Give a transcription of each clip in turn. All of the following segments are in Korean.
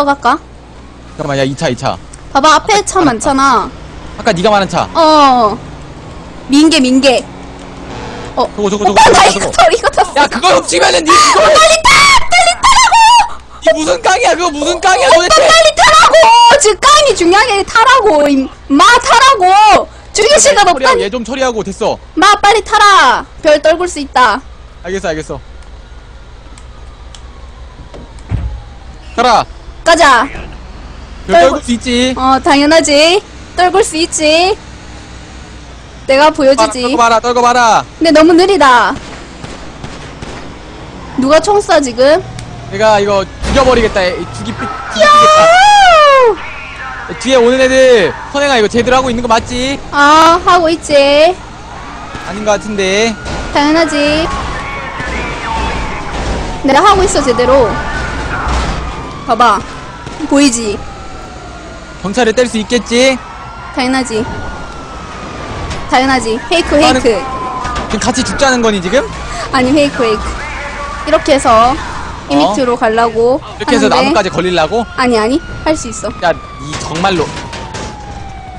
뛰어갈까? 잠깐만 야 2차 2차 봐봐 앞에 차 많잖아. 아까 네가 말한 차 어. 민개 민개. 어. 저거 저거 저거 오빠 나 저거, 이거 저거. 이거 탔어. 야 그걸 훔치면은 니 그걸 빨리 타! 빨리 타라고! 이 무슨 깡이야 그거 무슨 깡이야 오빠 도대체 빨리 타라고! 지금 깡이 중요한 게 타라고! 임- 마 타라고! 죽일 시간 없다! 얘좀 처리하고 됐어 마 빨리 타라! 별 떨굴 수 있다. 알겠어 알겠어 가라 가자! 별 떨굴 수 있지 어, 당연하지. 떨굴 수 있지. 내가 보여주지. 떨궈봐라 떨궈봐라 근데 너무 느리다. 누가 총 쏴, 지금? 내가 이거 죽여버리겠다 얘. 죽이 삐 죽이겠다 뒤에 오는 애들 선행아 이거 제대로 하고 있는 거 맞지? 아, 하고 있지. 아닌 거 같은데 당연하지. 내가 하고 있어, 제대로. 봐봐. 보이지? 경찰을 뗄 수 있겠지? 당연하지. 당연하지. 페이크, 페이크. 지금 같이 죽자는 거니 지금? 아니, 페이크, 페이크. 이렇게 해서 이 어? 밑으로 가려고. 이렇게 해서 하는데 나무까지 걸리려고? 아니, 아니. 할 수 있어. 야, 이 정말로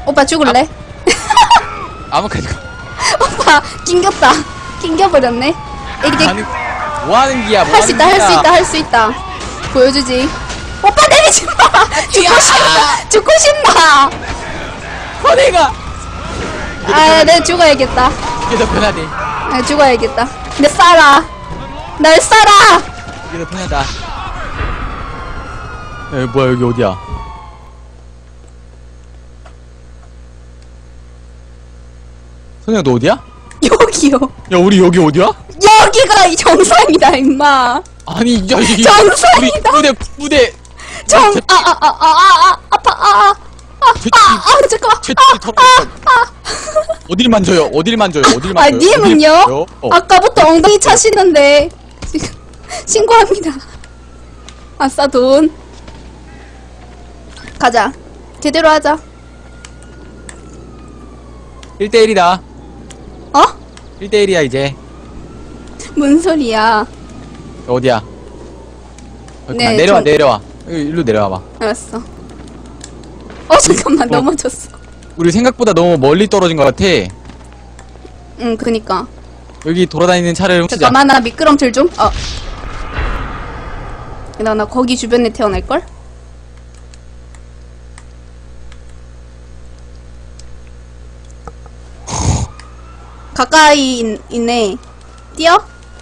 오빠 죽을래? 나무까지 걸- 오빠, 낑겼다. 낑겨버렸네. 이렇게 아니, 뭐 하는 기야? 뭐 할 수 하는 있다, 할 수 기야? 있다, 할 수 있다. 보여주지. 오빠 내리지 마! 죽고 싶나! 죽고 싶나! 선행아! 아, 내 죽어야겠다. 이게 더 편하대. 아, 죽어야겠다. 내 쏴라! 날 쏴라! 이게 더 편하다. 야, 뭐야 여기 어디야? 선영아 너 어디야? 여기요. 야 우리 여기 어디야? 여기가 이 정상이다, 임마. 아니 야 이게 정상이다. 부대 부대 정, 제- 아, 아, 아, 아, 아, 아, 아파, 아, 아. 아, 제- 아, 아, 잠깐만. 채찍이 털어. 어딜 만져요? 어딜 만져요? 어딜 아, 만져요? 어딜 님은요? 어. 아까부터 엉덩이 차시는데. 지금, 신고합니다. 아싸, 돈. 가자. 제대로 하자. 1대1이다. 어? 1대1이야 이제. 뭔 소리야. 어디야? 여기 네, 내려와 좀- 내려와. 여기 일로 내려와봐. 알았어. 어, 잠깐만, 어. 넘어졌어. 우리 생각보다 너무 멀리 떨어진 것 같아. 응, 그니까. 여기 돌아다니는 차를 훔치자. 잠깐만, 나 미끄럼틀 좀. 어. 나, 나 거기 주변에 태어날걸? 가까이 있, 있네. 뛰어?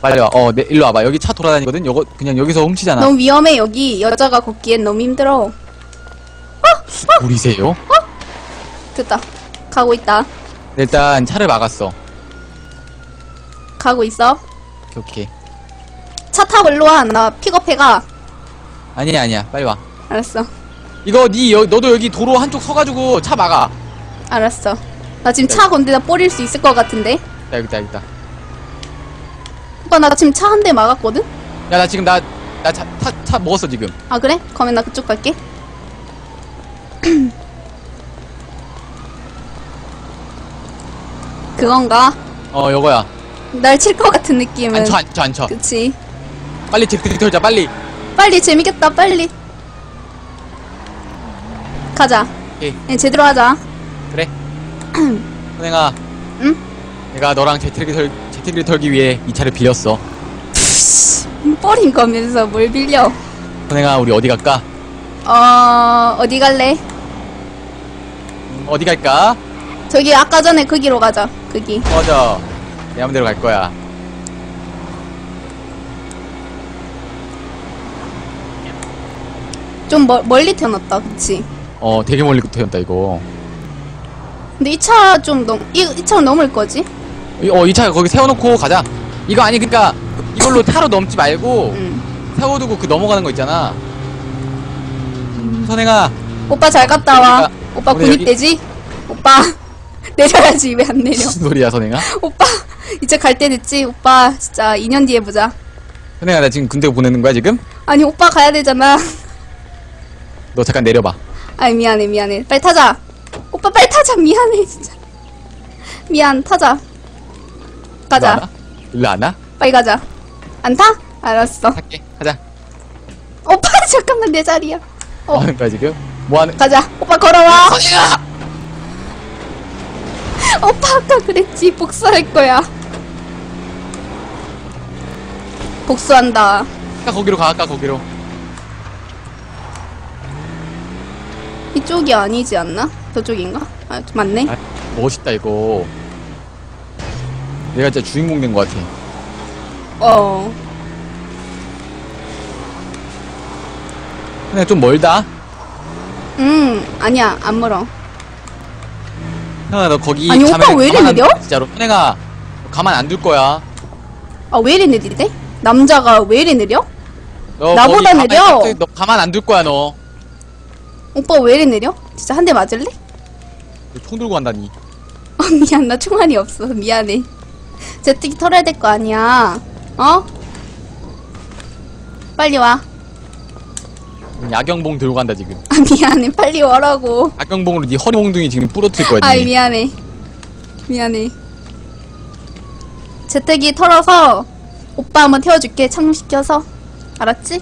빨리 와. 어, 내, 일로 와봐. 여기 차 돌아다니거든. 요거 그냥 여기서 훔치잖아. 너무 위험해, 여기. 여자가 걷기엔 너무 힘들어. 우리세요? 됐다. 가고 있다. 일단 차를 막았어. 가고 있어. 오케이, 오케이. 차 타고 일로 와. 나 픽업해가. 아니야, 아니야. 빨리 와. 알았어. 이거 니 여, 너도 여기 도로 한쪽 서가지고 차 막아. 알았어. 나 지금 차 건데다 뿌릴 수 있을 것 같은데? 야, 여기다, 여기다. 오빠, 나 지금 차 한 대 막았거든? 야, 나 지금 나, 나 차, 차, 차 먹었어, 지금. 아, 그래? 그러면 나 그쪽 갈게. 그건가? 어, 요거야. 날 칠 것 같은 느낌은. 안 쳐, 안 쳐, 안 쳐. 그치. 빨리 잭 털자, 빨리. 빨리, 재밌겠다, 빨리. 가자. 오케이. 예, 제대로 하자. 그래. 선행아. 응? 내가 너랑 제트기를 털, 제트기를 털기 위해 이 차를 빌렸어. 뻘인 거면서 뭘 빌려. 선행아, 우리 어디 갈까? 어, 어디 갈래? 음, 어디 갈까? 저기 아까 전에 거기로 가자. 거기. 맞아. 내 맘대로 갈 거야. 좀 멀, 멀리 태어났다, 그치? 어, 되게 멀리 태웠다, 이거. 근데 이 차 좀 넘, 이, 이 차는 넘을 거지? 이- 어, 이 차 거기 세워놓고 가자. 이거 아니, 그니까, 이걸로 타로 넘지 말고, 응. 세워두고 그 넘어가는 거 있잖아. 선행아, 오빠 잘 갔다 와. 여기가- 오빠 군입되지? 오빠 내려야지 왜 안 내려? 무슨 소리야, 선행아? 오빠 이제 갈 때 됐지? 오빠 진짜 2년 뒤에 보자. 선행아, 나 지금 군대 보내는 거야, 지금? 아니 오빠 가야 되잖아. 너 잠깐 내려봐. 아이 미안해 미안해. 빨리 타자. 오빠 빨리 타자 미안해 진짜. 미안 타자. 가자. 안 와? 일로 안 와? 빨리 가자. 안 타? 알았어. 탈게. 가자. 오빠 잠깐만 내 자리야. 뭐 하는 거야 지금? 뭐 하는 가자. 오빠 걸어와. 선행아! 오빠 아까 그랬지. 복수할 거야. 복수한다. 아까 거기로 가 아까 거기로 이쪽이 아니지 않나? 저쪽인가? 아, 맞네. 아, 멋있다 이거 내가 진짜 주인공 된 것 같아 어. 근데 좀 멀다 음, 아니야. 안 멀어. 형아 너 거기 아니, 오빠 왜 이래 가만 안 느려? 둘- 진짜로 선행아 가만 안 둘 거야 아, 왜 이래 느리대? 남자가 왜 이래 느려? 너 나보다 거기 가만히 느려. 딱 서- 너 가만 안 둘 거야 너. 오빠 왜 이래 느려? 진짜 한 대 맞을래? 총 들고 간다니. 어, 미안. 나 총알이 없어. 미안해. 제트기 털어야 될 거 아니야. 어? 빨리 와. 야경봉 들고 간다 지금. 아, 미안해. 빨리 와라고. 야경봉으로 네 허리 몽둥이 지금 부러뜨릴 거야. 아이 니. 미안해 미안해 재택이 털어서 오빠 한번 태워줄게 착륙시켜서 알았지?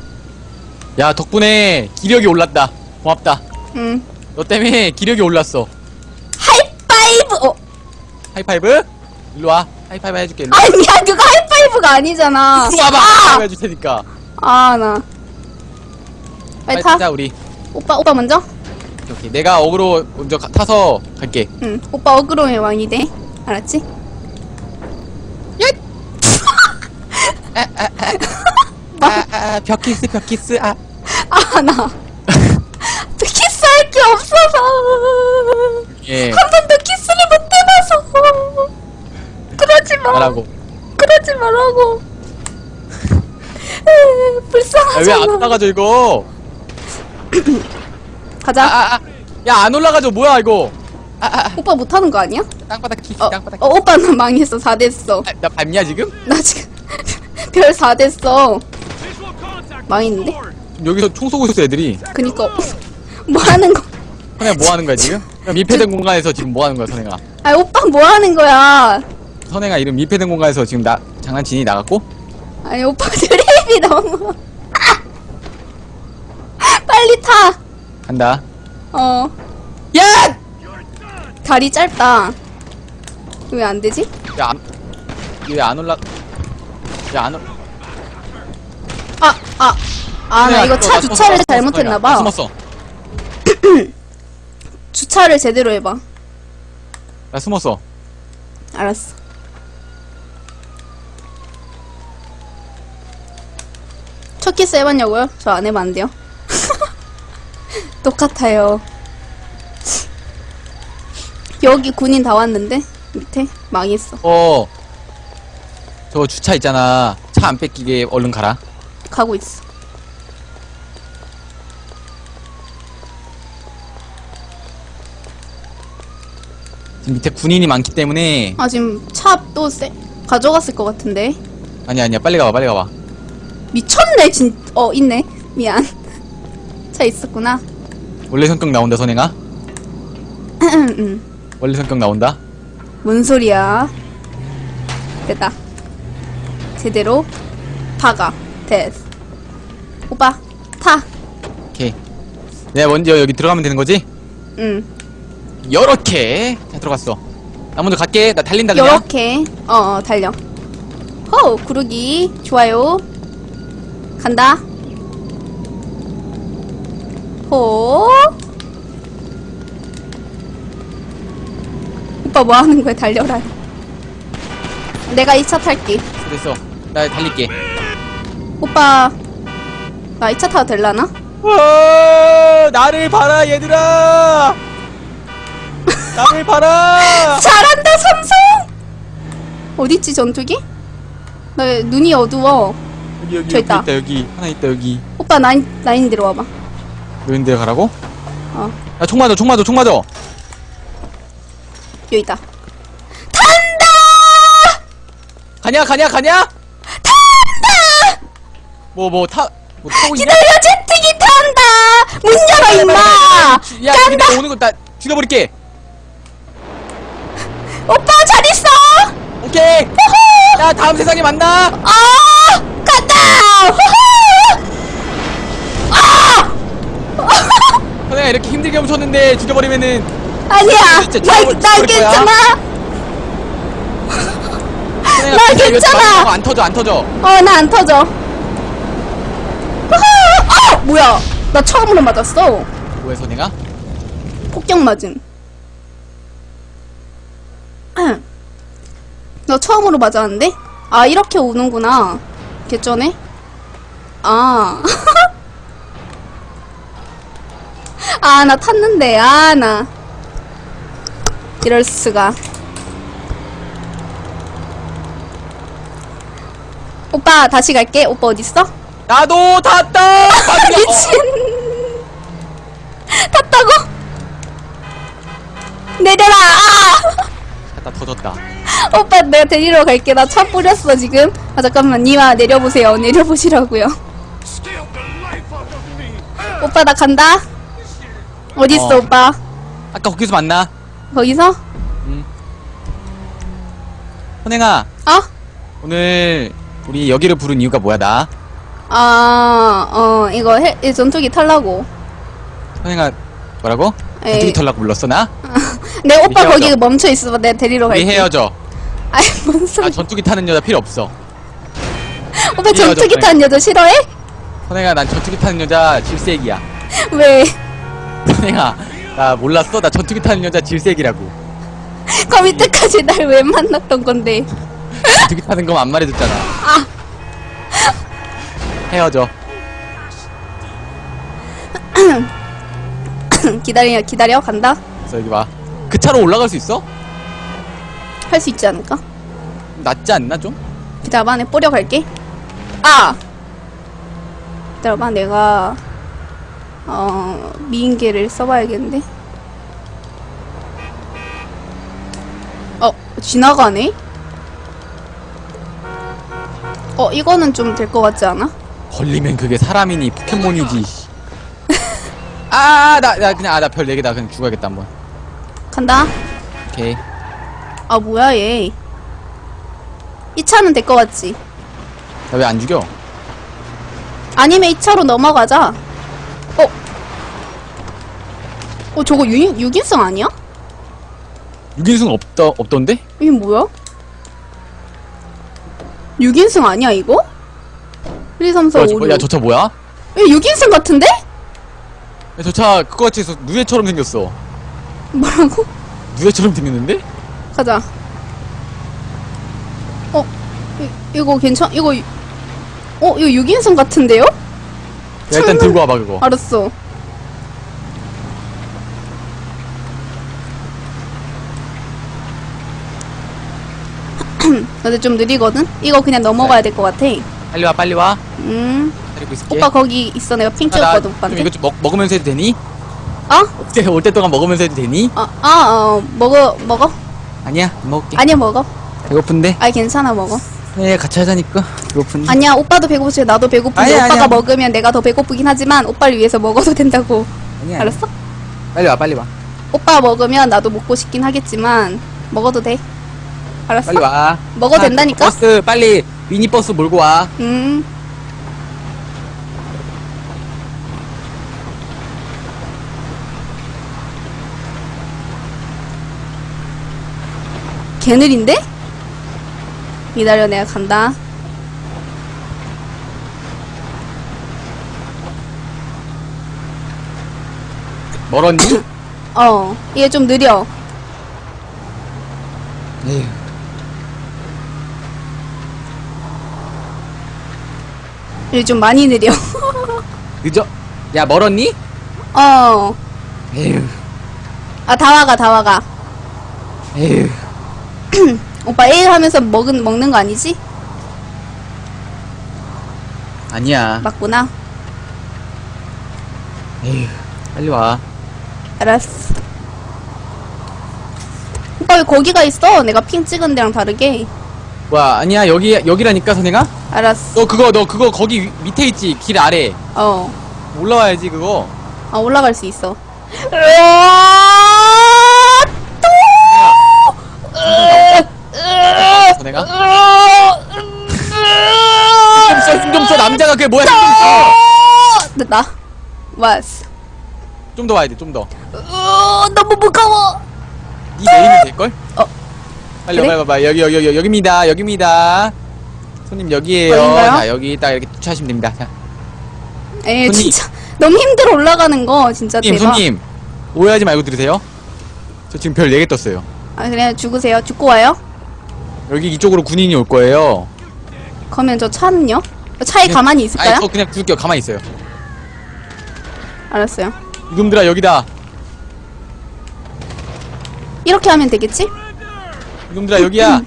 야 덕분에 기력이 올랐다. 고맙다. 응 너 때문에 기력이 올랐어. 하이파이브 어 하이파이브? 일로 와. 하이파이브 해줄게. 일로 와. 아니야 그거 하이파이브가 아니잖아 일로 와봐. 하이파이브 해줄 테니까. 아나 빨리 타 타자 우리. 오빠 오빠 먼저 오케이, 오케이. 내가 어그로 먼저 가- 타서 갈게. 응 오빠 어그로의 왕이 돼 알았지? 아, 아, 벽키스, 벽키스. 아. 아나 키스할 게 없어서 예. 한 번도 키스를 못 해봐서 그러지 마 말하고. 그러지 말라고. 야, 왜 불쌍하잖아. 안 올라가죠 이거? 가자. 아, 아, 아. 야, 안 올라가죠. 뭐야 이거? 아, 아, 아. 오빠 못하는 거 아니야? 땅바닥 키스, 어, 땅바닥 어 오빠 나 망했어. 4 됐어. 아, 나 밟냐 지금? 나 지금 별4 됐어. 망했는데? 여기서 총 쏘고 있었어 애들이 그니까 뭐 하는 거? 선행아 뭐 하는 거야 지금? 밀폐된 공간에서 지금 뭐 하는 거야 선행아 아 오빠 뭐 하는 거야? 선행아 이름 밀폐된 공간에서 지금 나 장난치니 나갔고? 아니 오빠 드립이 너무. 빨리 타. 간다 어 야! 다리 짧다. 왜 안 되지? 야, 안, 왜안 올라 야 안 올라 아 아. 아 나 이거 차 주차를 잘못했나 봐. 숨었어 주차를 제대로 해봐. 나 숨었어 알았어. 첫 키스 해봤냐고요? 저 안 해봤는데요. 똑같아요. 여기 군인 다 왔는데 밑에 망했어. 어 저거 주차 있잖아 차 안 뺏기게 얼른 가라 가고 있어. 지금 밑에 군인이 많기 때문에 아 지금 차또쎄 가져갔을 것 같은데 아니 야 아니야 빨리 가봐 빨리 가봐 미쳤네 진. 어 있네. 미안. 차 있었구나. 원래 성격 나온다 선행아 음. 원래 성격 나온다 뭔 소리야? 됐다. 제대로 박아. 됐어. 오빠 타. 오케이 내가 먼저 여기 들어가면 되는 거지? 응. 요렇게 자 들어갔어 나 먼저 갈게 나 달린다 그냥 요렇게. 어, 어 달려. 호 구르기 좋아요. 간다. 호. 오빠 뭐 하는 거야? 달려라. 내가 이차 탈게. 됐어 나 달릴게 오빠 나이차 타도 될라나? 어, 나를 봐라 얘들아 나를 봐라 잘한다 삼성 어딨지 전투기? 나왜 눈이 어두워 여기 여기 저 여기 있다. 있다 여기 하나 있다 여기. 오빠 나인 나인 데로 와봐. 여기 데 가라고? 어. 야총 맞아 총 맞아 총 맞아. 여기 있다. 가냐 가냐 가냐? 탄다! 뭐뭐 타 뭐 타고 있냐? 기다려 제트기 탄다! 문 열어 임마! 야 내가 오는 거나 죽여버릴게. 오빠 잘 있어? 오케이. 야 다음 세상에 만나! 아 선혜가 이렇게 힘들게 훔쳤는데 죽여버리면은 아니야. 진짜 나, 죽여버릴 나 거야? 괜찮아. 나 진짜 이거 괜찮아. 안 터져 안 터져 어, 나 안 터져. 아! 뭐야? 나 처음으로 맞았어. 뭐야 선혜가? 폭격 맞음. 너 처음으로 맞았는데? 아, 이렇게 오는구나. 개쩌네? 아. 아, 나 탔는데. 아, 나. 이럴 수가. 오빠, 다시 갈게. 오빠 어딨어? 나도 탔다 미친. 탔다고? 내려라! 아! 탔다 터졌다 오빠 내가 데리러 갈게 나 차 뿌렸어 지금 아 잠깐만 니마 내려보세요 내려보시라고요 오빠 나 간다 어딨어 어. 오빠 아까 거기서 만나 거기서? 선혜가 어? 오늘 우리 여기를 부른 이유가 뭐야 나? 아, 어, 이거 헬, 이 전투기 탈라고. 선혜가 뭐라고? 에이. 어떻게 털라고 불렀어 나? 내 오빠 헤어져. 거기 멈춰 있어. 내가 데리러 우리 갈게. 헤어져 아이, 뭔 소리. 나 전투기 타는 여자 필요 없어 오빠 헤어져, 전투기 그래. 타는 여자 싫어해? 선혜가 난 전투기 타는 여자 질색이야 왜? 선혜가 나 몰랐어? 나 전투기 타는 여자 질색이라고 그럼 이때까지 날 왜 만났던 건데? 전투기 타는 거만 안 말해줬잖아 아. 헤어져 기다려, 기다려. 간다. 그래서 여기 와그 차로 올라갈 수 있어? 할 수 있지 않을까? 낫지 않나 좀? 기다려봐, 내 뿌려 갈게. 아! 기다려봐, 내가, 어, 미인계를 써봐야겠는데. 어, 지나가네? 어, 이거는 좀 될 것 같지 않아? 걸리면 그게 사람이니 포켓몬이지 씨. 아, 나, 나 그냥, 아, 나 별 4개다. 그냥 죽어야겠다, 한번. 간다. 오케이. 아, 뭐야, 얘. 이 차는 될 것 같지? 나 왜 안 죽여? 아니면 이 차로 넘어가자. 어? 어, 저거 6, 6인승 아니야? 6인승 없더, 없던데? 이게 뭐야? 6인승 아니야 이거? 1, 2, 3, 4, 야, 5, 저, 6 야, 저 차 뭐야? 야, 이거 6인승 같은데? 저 차, 그거 같이 해서 누에처럼 생겼어. 뭐라고? 누에처럼 생겼는데? 가자 어? 이, 이거 괜찮.. 이거 유- 어? 이거 6인승 같은데요? 야, 일단. 들고 와봐, 그거. 알았어 근데 좀 느리거든? 이거 그냥 넘어가야 될 것 같아 빨리 와, 빨리 와. 음 기다리고 있을게. 오빠 거기 있어 내가 핑 아, 나 찍었거든 좀 오빠한테 이거 좀 먹, 먹으면서 해도 되니? 어? 올때 동안 먹으면서 해도 되니? 어, 아, 어, 먹어, 먹어? 아니야, 안 먹을게. 아니야, 먹어. 배고픈데? 아니, 괜찮아, 먹어. 네, 같이 하자니까. 배고픈데. 아니야, 오빠도 배고프지, 나도 배고픈데, 아니야, 오빠가 아니야. 먹으면 내가 더 배고프긴 하지만, 오빠를 위해서 먹어도 된다고. 아니야. 알았어? 빨리 와, 빨리 와. 오빠 먹으면 나도 먹고 싶긴 하겠지만, 먹어도 돼. 알았어? 빨리 와. 먹어도 아, 된다니까? 버스, 빨리 미니버스 몰고 와. 음. 개느린데? 기다려, 내가 간다. 멀었니? 어, 얘좀 느려. 에휴. 얘좀 많이 느려. 늦어. 야, 멀었니? 어. 에휴. 아, 다 와가, 다 와가. 에휴. 오빠 A 하면서 먹은, 먹는 거 아니지? 아니야. 맞구나. 에휴. 빨리 와. 알았어. 오빠 왜 거기가 있어? 내가 핑 찍은 데랑 다르게. 와, 아니야. 여기, 여기라니까, 선생아? 알았어. 너 그거, 너 그거 거기 위- 밑에 있지? 길 아래. 어. 올라와야지, 그거. 아, 올라갈 수 있어. 선생아? 힘좀 써, 힘좀 써. 남자가 그게 뭐야, 써. 됐다. 왔어. 좀 더 와야 돼, 좀 더. 어, 너무 무거워. 니 내리면 될걸? 어. 빨리 그래? 봐봐. 여기, 여기, 여기, 여기입니다. 여기입니다. 손님, 여기에요. 어딘가요? 자, 여기 딱 이렇게 투차하시면 됩니다. 자, 에 손님. 진짜 너무 힘들어 올라가는 거 진짜 손님, 대박. 손님. 오해하지 말고 들으세요. 저 지금 별 4개 떴어요. 아 그래 죽으세요. 죽고 와요. 여기 이쪽으로 군인이 올 거예요. 그러면 저 차는요? 차에 그냥- 가만히 있을까요? 아니, 저 그냥 굴게요. 가만히 있어요. 알았어요. 이놈들아, 여기다. 이렇게 하면 되겠지? 이놈들아, 여기야.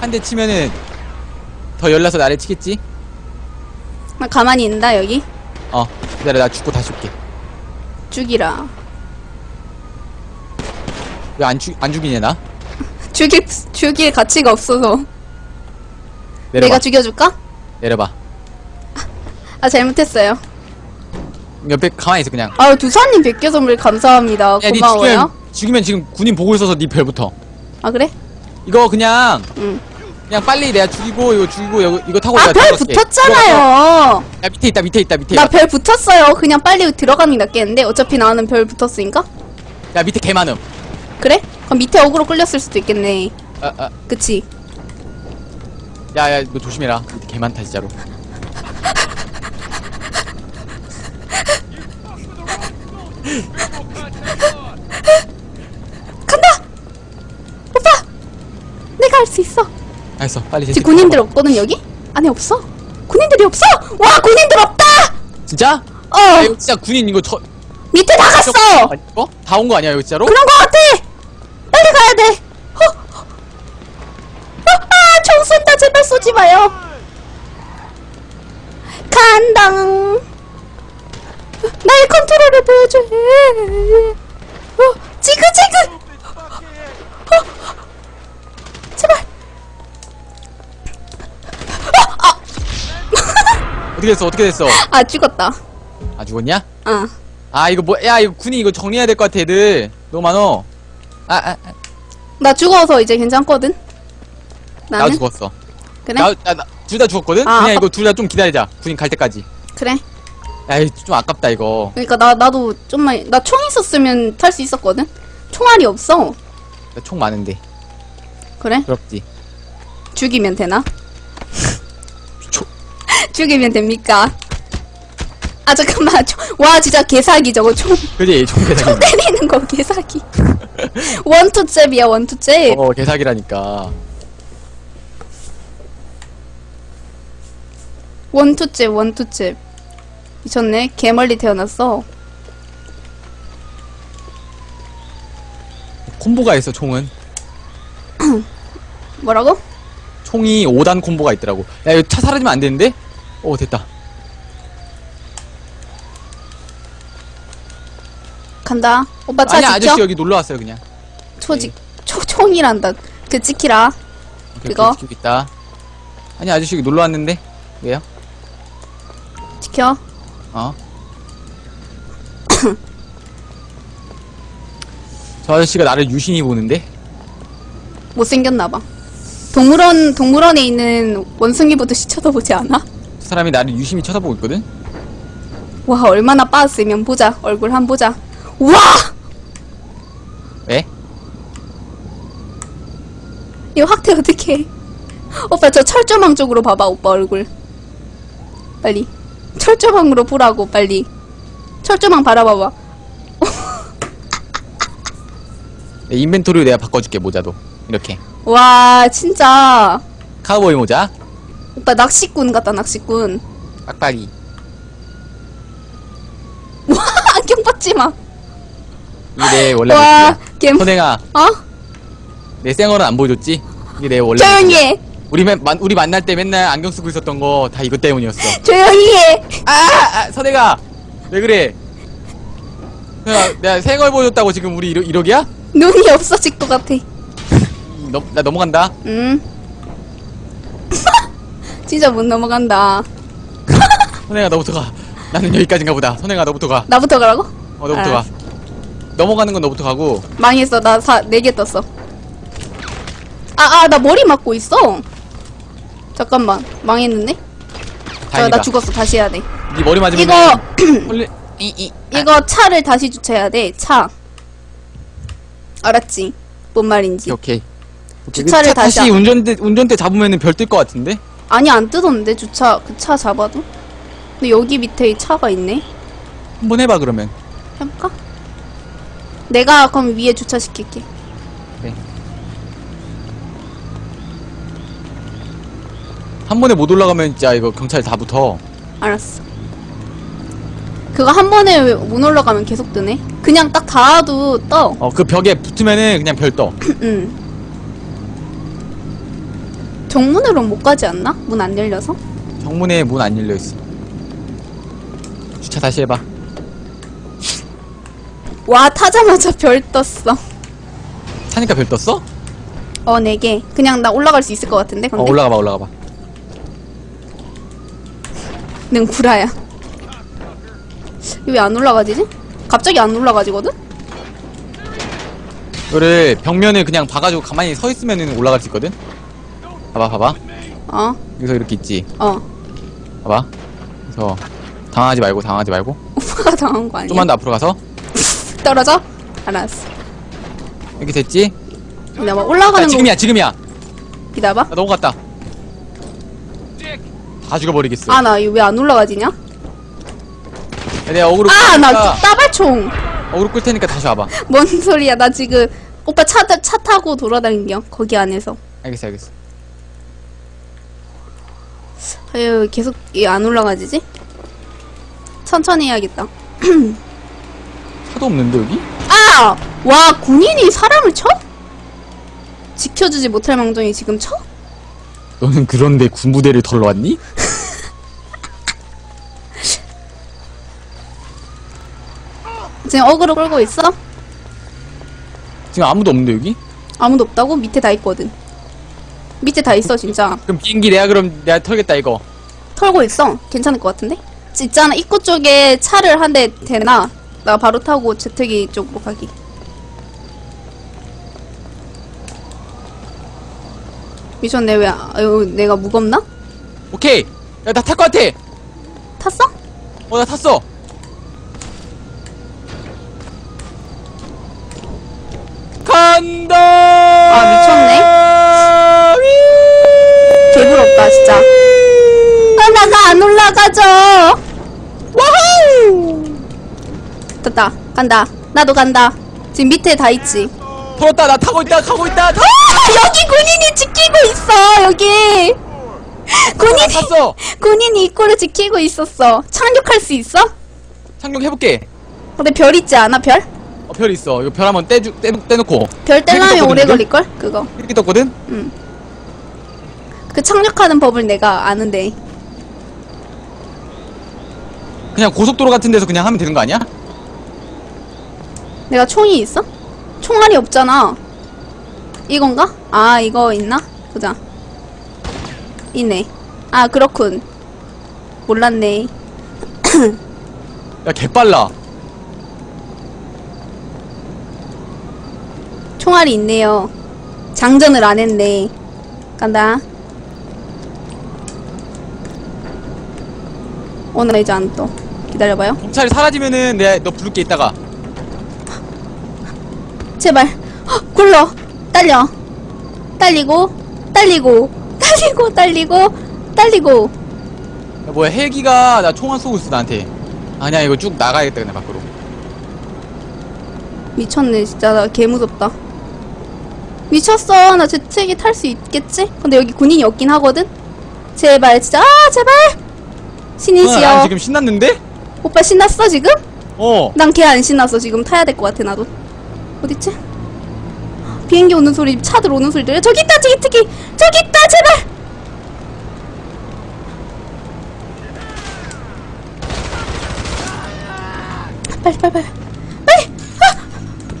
한 대 치면은 더 열나서 나를 치겠지? 나 가만히 있는다 여기. 어, 기다려. 나 죽고 다시 올게. 죽이라. 왜 안 죽, 안 죽이냐, 나? 죽일 죽일 가치가 없어서. 내려봐. 내가 죽여줄까? 내려봐. 아 잘못했어요. 옆에 가만히 있어, 그냥. 아유 두사님 100개 선물 감사합니다. 야, 니 고마워요. 죽이면, 죽이면 지금 군인 보고 있어서 니 별부터. 아 그래? 이거 그냥, 응. 그냥 빨리 내가 죽이고, 이거 죽이고, 이거, 이거 타고 아 내가 별 들어갈게. 붙었잖아요. 야, 밑에 있다, 밑에 있다, 밑에. 나 야, 별 붙었어요. 그냥 빨리 들어가는 게 낫겠는데 어차피 나는 별 붙었으니까. 야, 밑에 개 많음. 그래? 그럼 밑에 어그로 끌렸을 수도 있겠네. 아, 아, 그치? 야, 야, 너 조심해라. 개 많다, 진짜로. 간다! 오빠! 내가 할 수 있어. 알았어, 빨리 지금 군인들 없거든 여기? 안에 없어? 군인들이 없어? 와 군인들 없다! 진짜? 어 야, 이거 진짜 군인 이거 저, 밑에 나갔어! 어? 다 온 거 아니야, 이거 진짜로? 그런 거 같아! 마요! 간당! 나의 컨트롤을 보여줘! 어, 지그지그! 어, 제발! 어떻게 됐어, 어떻게 됐어? 아, 죽었다. 아, 죽었냐? 어. 아, 이거 뭐, 야, 이거 군인 이거 정리해야 될 것 같아, 애들. 너무 많어. 아, 아, 아 나 죽어서 이제 괜찮거든? 나 나는? 죽었어. 그래? 나, 나, 나, 둘 다 죽었거든? 아, 그냥 아깝- 이거 둘 다 좀 기다리자. 군인 갈 때까지. 그래. 야, 이거 좀 아깝다, 이거. 그러니까 나, 나도 좀만, 나 총 있었으면 탈 수 있었거든? 총알이 없어. 나총 많은데. 그래? 부럽지. 죽이면 되나? 초- 죽이면 됩니까? 아 잠깐만 총- 와 진짜 개사기 저거 총, 그지? 총총 개사기. 때리는 거 개사기 원투잽이야 원투잽 어, 개사기라니까. 원투잽 원투잽 미쳤네 개 멀리 태어났어 콤보가 있어, 총은. 뭐라고? 총이 5단 콤보가 있더라고. 야, 이거 차 사라지면 안 되는데? 오, 됐다. 간다 오빠 차 지켜 아저씨 여기 놀러 왔어요, 그냥. 초직 초, 총이란다 그 지키라 오케이, 그거? 지키고 있다. 아니, 아저씨 여기 놀러 왔는데? 왜요? 지켜 어? 저 아저씨가 나를 유심히 보는데? 못생겼나봐 동물원 동물원에 있는 원숭이 보듯이 쳐다보지 않아? 저 사람이 나를 유심히 쳐다보고 있거든? 와 얼마나 빠았으면 보자 얼굴 한 보자 와 왜? 이거 확대 어떻게 오빠 저 철조망 쪽으로 봐봐 오빠 얼굴 빨리 철조망으로 보라고 빨리 철조망 바라봐봐 내 인벤토리로 내가 바꿔줄게, 모자도. 이렇게. 와 진짜 카우보이 모자, 오빠 낚시꾼 같다 낚시꾼 빡빡이. 와 안경 벗지 마 이게 내 원래 와, 모습이야. 겜- 선행아, 어? 내 생얼은 안 보여줬지? 이게 내 원래 조용히. 해 우리, 맨, 만, 우리 만날 때 맨날 안경 쓰고 있었던 거 다 이것 때문이었어. 조용히 해 아, 아 선혜가 왜 그래? 내가, 내가 생얼 보여줬다고 지금 우리 이러, 이러기야? 눈이 없어질 것 같아 너, 나 넘어간다. 음 진짜 못 넘어간다 선혜가 너부터 가. 나는 여기까지인가 보다. 선혜가 너부터 가. 나부터 가라고? 어, 너부터 알았어. 가. 넘어가는 건 너부터 가고. 망했어 나 사, 4개 떴어 아 아 나 머리 맞고 있어 잠깐만 망했는데? 아, 다행이다. 나 죽었어 다시 해야 돼 네 머리 맞으면 이거 홀리... 이, 이. 이거 차를 다시 주차해야 돼. 차. 알았지? 뭔 말인지. 오케이. 오케이. 주차를 차 다시 다시 안- 운전대 운전대 잡으면은 별 뜰 것 같은데? 아니 안 뜨던데 주차 그 차 잡아도. 근데 여기 밑에 이 차가 있네. 한번 해봐 그러면. 해볼까? 내가 그럼 위에 주차시킬게. 한 번에 못 올라가면 진짜 이거 경찰 다 붙어. 알았어. 그거 한 번에 왜 못 올라가면 계속 뜨네. 그냥 딱 닿아도 떠. 어 그 벽에 붙으면은 그냥 별 떠. 응. 정문으로 못 가지 않나? 문 안 열려서? 정문에 문 안 열려 있어. 주차 다시 해봐. 와 타자마자 별 떴어. 타니까 별 떴어? 어, 네 개. 그냥 나 올라갈 수 있을 것 같은데? 어 근데? 올라가봐 올라가봐. 능 구라야. 왜 안 올라가지지? 갑자기 안 올라가지거든? 이거를 벽면을 그냥 봐가지고 가만히 서 있으면은 올라갈 수 있거든. 봐봐 봐봐. 어, 여기서 이렇게 있지. 어. 봐봐. 그래서 당하지 말고 당하지 말고. 오빠가 당한 거 아니야? 좀만 더 앞으로 가서 떨어져? 알았어. 이렇게 됐지? 자, 올라가는 거. 지금이야 지금이야. 기다려봐. 나 넘어갔다. 다 죽여버리겠어. 아, 나 이거 왜 안 올라가지냐? 야, 내가 어그로 아, 끌나 테니까 따발총. 어그로 끌 테니까 다시 와봐. 뭔 소리야. 나 지금 오빠 차, 차 타고 돌아다닌겨. 거기 안에서. 알겠어 알겠어. 아유, 계속 이안 올라가지지? 천천히 해야겠다. 차도 없는데 여기? 아! 와, 군인이 사람을 쳐? 지켜주지 못할 망정이 지금 쳐? 너는 그런데 군부대를 털러 왔니? 지금 어그로 끌고 있어? 지금 아무도 없는데 여기? 아무도 없다고? 밑에 다 있거든. 밑에 다 있어, 진짜. 그럼 비행기 내가 그럼 내가 털겠다 이거. 털고 있어. 괜찮을 것 같은데? 있잖아, 입구 쪽에 차를 한 대 대놔. 나 바로 타고 재택이 쪽으로 가기. 미션 내 왜, 아유, 내가 무겁나? 오케이. 야 나 탈 것 같아. 탔어? 어 나 탔어. 간다. 아, 미쳤네. 개부럽다, 진짜. 아, 나가 안 올라가죠! 와우! 됐다. 간다. 나도 간다. 지금 밑에 다 있지. 털었다. 나 타고 있다. 가고 있다. 타. 아, 여기 군인이 지키고 있어, 여기! 나 군인이, 탔어. 군인이 입구를 지키고 있었어. 착륙할 수 있어? 착륙해볼게. 근데 별 있지 않아, 별? 어, 별 있어. 이거 별 한번 떼주, 떼, 떼놓고. 별 떼려면 오래? 걸릴걸? 그거. 이렇게 떴거든? 그 착륙하는 법을 내가 아는데. 그냥 고속도로 같은 데서 그냥 하면 되는 거 아니야? 내가 총이 있어? 총알이 없잖아. 이건가? 아, 이거 있나? 보자. 있네. 아, 그렇군. 몰랐네. 야, 개빨라. 총알이 있네요. 장전을 안 했네. 간다. 어, 나 이제 안 떠. 기다려봐요. 경찰이 사라지면은 내가 너 부를게 이따가. 제발. 헉, 굴러. 딸려. 딸리고, 딸리고, 딸리고, 딸리고, 딸리고. 야, 뭐야, 헬기가 나 총알 쏘고 있어, 나한테. 아니야, 이거 쭉 나가야겠다, 그냥 밖으로. 미쳤네, 진짜. 나 개 무섭다. 미쳤어. 나 재채기 탈 수 있겠지? 근데 여기 군인이 없긴 하거든? 제발, 진짜. 아, 제발! 어, 신이시여. 난 지금 신났는데? 오빠 신났어, 지금? 어. 난 걔 안 신났어. 지금 타야 될 것 같아, 나도. 어딨지? 비행기 오는 소리, 차들 오는 소리 들려. 저기 있다, 저기, 저기! 저기 있다, 제발! 빨리, 빨리, 빨리. 빨리! 아!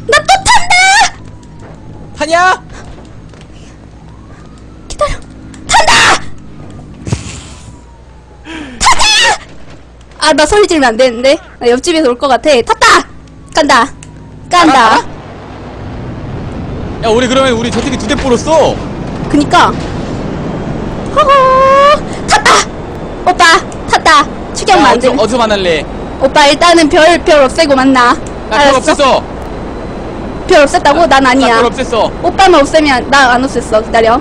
나또 탄다! 타냐? 아, 나 소리 지르면 안 되는데. 나 옆집에서 올 것 같아. 탔다! 간다. 간다. 알아? 야, 우리 그러면 우리 저택이 두대 뿌렸어. 그니까. 허허! 탔다! 오빠! 탔다! 추격 야, 만들. 어디서, 어디서 만날래? 오빠 일단은 별, 별 없애고 만나. 나별 없앴어 별 없앴다고? 난 아니야. 나별 없앴어 오빠만 없애면 나 안 없앴어. 기다려.